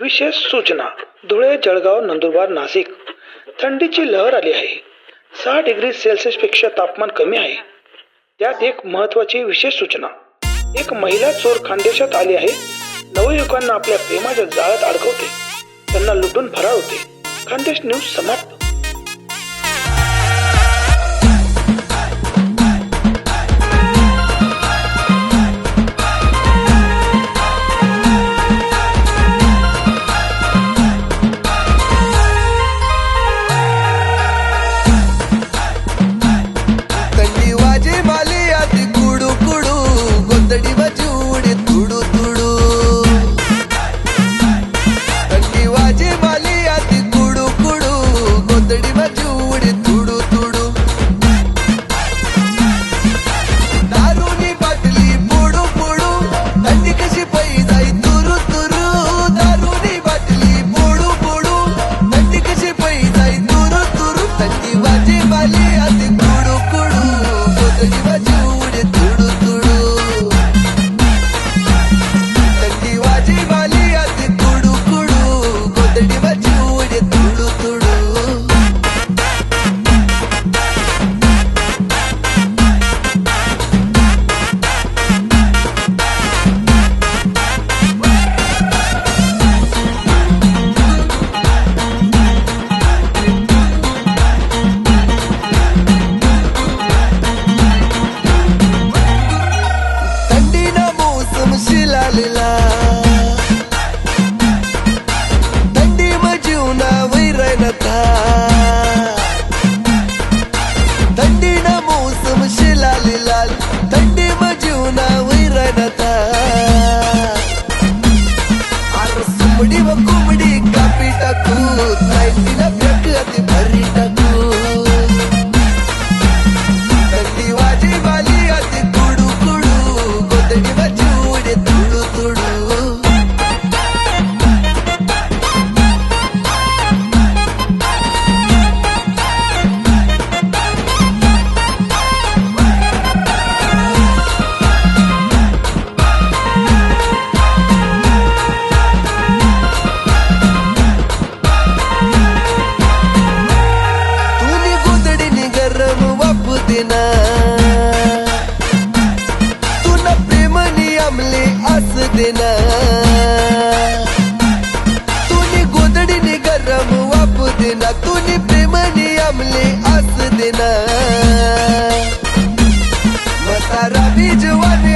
विशेष सूचना धुळे जळगाव नंदुरबार नाशिक. थंडीची लहर आली आहे. सहा डिग्री सेल्सिअसपेक्षा तापमान कमी आहे. त्यात एक महत्वाची विशेष सूचना. एक महिला चोर खानदेशात आली आहे. नवयुवकांना आपल्या प्रेमाच्या जाळ्यात अडकवते. त्यांना लुटून फरार होते. खानदेश न्यूज समाप्त. देना तुनी गोदडीने गरम वाप देना तुनी प्रेमनी आमले आस देना मतारा बीज वाटे